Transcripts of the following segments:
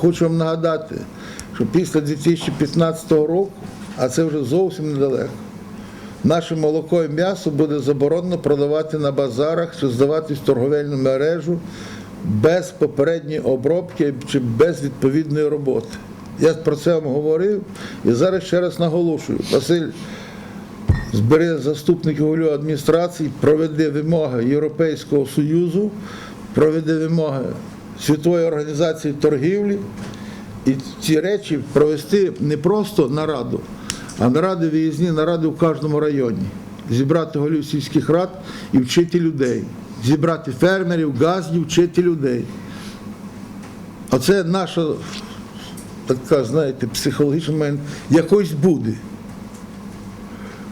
Хочу вам нагадати, що після 2015 року, а це вже зовсім недалеко, наше молоко і м'ясо буде заборонено продавати на базарах чи здаватись в торговельну мережу без попередньої обробки чи без відповідної роботи. Я про це вам говорив і зараз ще раз наголошую. Василь збере заступників голови адміністрації, проведе вимоги Європейського Союзу, проведе вимоги Світової організації торгівлі і ці речі провести не просто нараду, а наради виїзні, наради в кожному районі. Зібрати голів сільських рад і вчити людей, зібрати фермерів, газдів, вчити людей. Оце наша така, знаєте, психологічна момент, якось буде.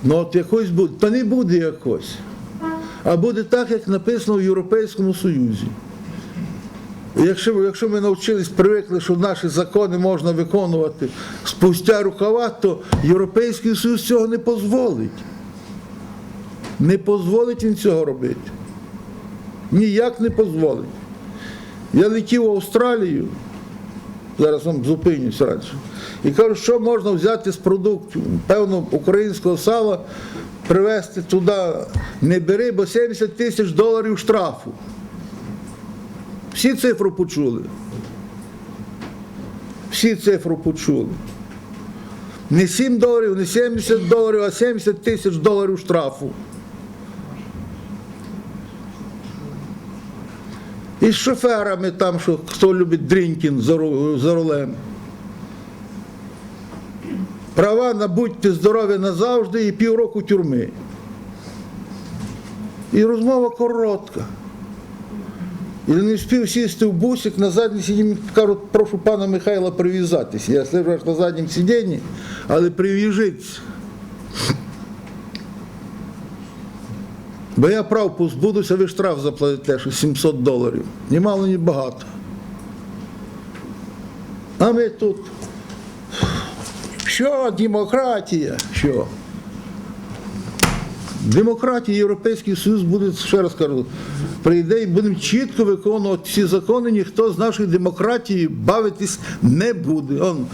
Ну от якось буде, та не буде якось. А буде так, як написано в Європейському Союзі. Якщо, якщо ми навчились, привикли, що наші закони можна виконувати спустя рукава, то Європейський Союз цього не дозволить. Не дозволить він цього робити. Ніяк не дозволить. Я летів в Австралію, зараз вам зупинюсь радше, і кажу, що можна взяти з продуктів, певно, українського сала, привезти туди, не бери, бо 70 тисяч доларів штрафу. Всі цифру почули. Всі цифру почули. Не 7 доларів, не 70 доларів, а 70 тисяч доларів штрафу. І з шоферами там, що хто любить дрінкін за, рулем. Права на будьте здорові назавжди і півроку тюрми. І розмова коротка. І не встиг сісти в бусик, на задній сидінні кажуть, прошу пана Михайла прив'язатися. Я сиджу аж на заднім сидінні, але прив'яжіться. Бо я прав позбудуся, ви штраф заплатите, що 700 доларів. Ні мало, ні багато. А ми тут. Що демократія? Що? Демократія, Європейський Союз буде, ще раз кажу, прийде і будемо чітко виконувати всі закони, ніхто з нашої демократії бавитись не буде. Он,